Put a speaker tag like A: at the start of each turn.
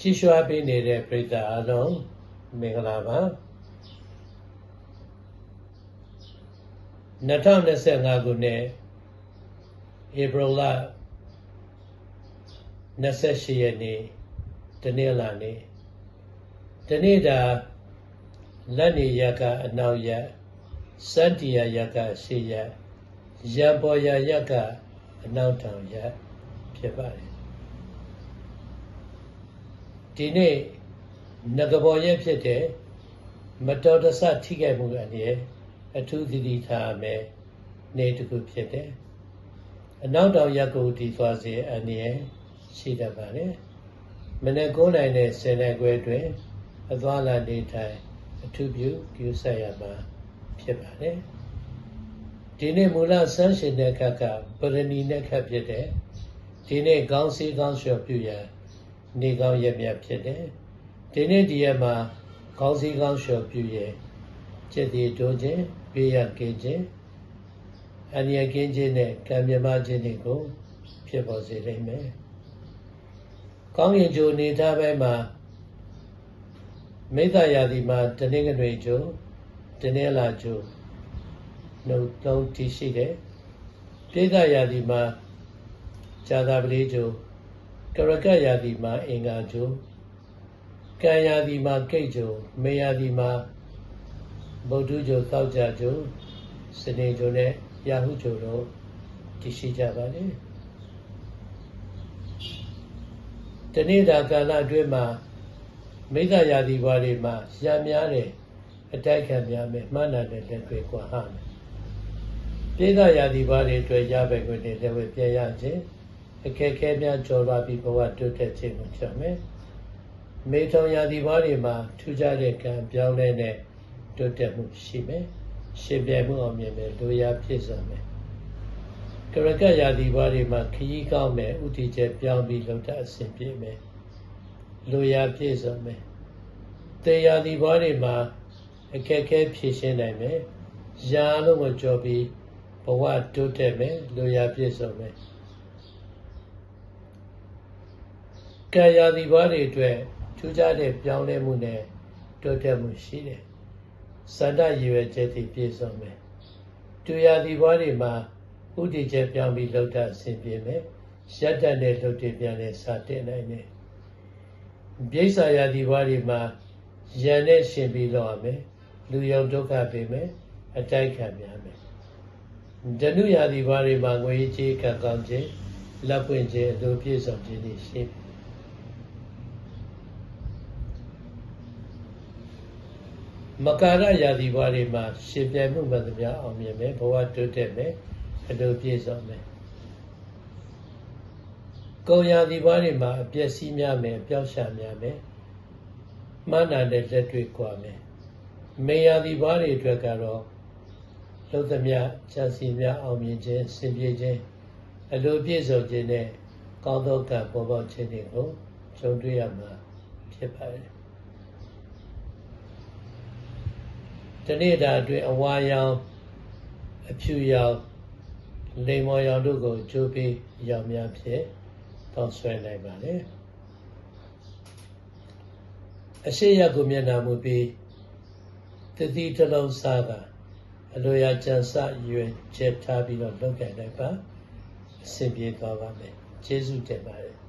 A: ကြည်ရွှာပေးနေတဲ့ပရိသတ်အားလုံးမင်္ဂလာပါ2025ခုနှစ်ဧပြီလ28ရက်နေ့တနေ့လာနေ့တနေ့တာလက်နေရက်ကအနောက်ရက်စန္တီယာရက်ကရှေ့ရက်ရံပေါ်ရရက်ကအနောက်တောင်ရက်ဖြစ်ပါတယ် ဒီနေ့ငကဘောရက်ဖြစ်တဲ့မတော်တဆထိခိုက်မှုအနေနဲ့အထူးသတိထားမယ်နေတစ်ခုဖြစ်တယ်အနောက်တောင်ရက်ကိုတည်သွားစေအနေနဲ့ရှိတတ်ပါတယ်မနေ့9နိုင်နဲ့10နိုင်ခွဲအတွင်းအသွားလာနေထိုင်အထူးပြုပြုဆက်ရမှာဖြစ်ပါတယ်ဒီနေ့မူလဆန်းရှင်တဲ့ခက်ကပရဏီနဲ့ခက်ဖြစ်တဲ့ဒီနေ့ကောင်းစည်းကောင်းလျှော်ပြုရန် နေကောင်းရက်မြတ်ဖြစ်တယ်ဒီနေ့ဒီရက်မှာကောင်းစည်းကောင်းလျှော်ပြုရจิตတည်တိုးခြင်းပြရကင်းခြင်းအနိယကင်းခြင်းနဲ့ကံမြမခြင်းတွေကိုဖြစ်ပေါ်စေနိုင်မယ်ကောင်းရင်ကြိုနေထားပဲမှာမိစ္ဆာယာတိမှာတနင်္ဂနွေကြိုတနင်္လာကြိုနှုတ်သုံးတည်ရှိတယ်ပြိဿယာတိမှာဇာတာပတိကြို ကရကယာတိမှာအင်္ဂါကြိုကံယာတိမှာကိတ်ကြိုမေယာတိမှာဗုဒ္ဓကြိုသောက်ကြကြိုစနေကြိုနဲ့ရာဟုကြိုတို့တည်ရှိကြပါလေတနေ့တာကာလအတွင်းမှာမိစ္ဆာယာတိဘွားတွေမှာရံများတယ်အတိုက်ခံများမယ်မှန်တယ်လက်တွေကွာဟမယ်ပိဿယာတိဘွားတွေအတွက်ရပဲခွင့်တွေလည်းဝပြရခြင်း အခက်ခဲများကျော်လွှားပြီးဘဝတိုးတက်ခြင်းကိုချမယ်မေထုံယာတိဘွားတွေမှာထူးခြားတဲ့ကံပြောင်းလဲတဲ့တိုးတက်မှုရှိမယ်ရှင်ပြမှုအောင်မြင်မယ်လူရပြည့်စုံမယ်ကရကယာတိဘွားတွေမှာခရီးကောင်းမယ်ဥတီချက်ပြောင်းပြီးလုံတအဆင်ပြေမယ်လူရပြည့်စုံမယ်တေယာတိဘွားတွေမှာအခက်ခဲဖြေရှင်းနိုင်မယ်ရာလုံးကိုကြော်ပြီးဘဝတိုးတက်မယ်လူရပြည့်စုံမယ် ကာယတိဘွားတွေအတွက်ထူးခြားတဲ့ပြောင်းလဲမှုနဲ့တိုးတက်မှုရှိတယ်စန္ဒရည်ရွယ်ချက်တွေပြည့်စုံမယ်တူယာတိဘွားတွေမှာဥတည်ချက်ပြောင်းပြီးလောက်တာအဆင်ပြေမယ်ရက်တတ်တဲ့လုပ်တွေပြန်လဲစတင်နိုင်တယ်ပြိဿာယာတိဘွားတွေမှာရန်နဲ့ရှင်ပြီးလောက်ရမယ်လူယုံဒုက္ခပေမယ်အတိုက်ခံများမယ်ဓနုယာတိဘွားတွေမှာငွေကြေးကံကောင်းခြင်းလက်ပွင့်ခြင်းအလိုပြည့်စုံခြင်းတွေရှိတယ် မကာရယာတိဘွားတွေမှာရှင်ပြိုင်မှုမှန်သမျှအောင်မြင်မယ်ဘဝတိုးတက်မယ်အလိုပြည့်စုံမယ်ကုံယာတိဘွားတွေမှာအပျက်စီးများမယ်အပျောက်ရှာများမယ်မှန်းနာတဲ့လက်တွေ့กว่าမယ်မေယာတိဘွားတွေအတွက်ကတော့လုသမျှချမ်းစီများအောင်မြင်ခြင်းစင်ပြေခြင်းအလိုပြည့်စုံခြင်းနဲ့ကောင်းသောကံပေါ်ပေါက်ခြင်းတွေကိုကြုံတွေ့ရမှာဖြစ်ပါတယ် တနေ့တာအတွင်းအဝါရောင်အဖြူရောင်လိမ္မော်ရောင်တို့ကိုကြိုးပြီးရောင်များဖြင့်တောင်းဆွဲနိုင်ပါလေအရှိရကိုမျက်နာမူပြီးတတိတလုံးစားတာအလိုရကြံစရွယ်ချက်ထားပြီးတော့လုပ်ကြနိုင်ပါအဆင်ပြေသွားပါမယ်ကျေးဇူးတင်ပါတယ်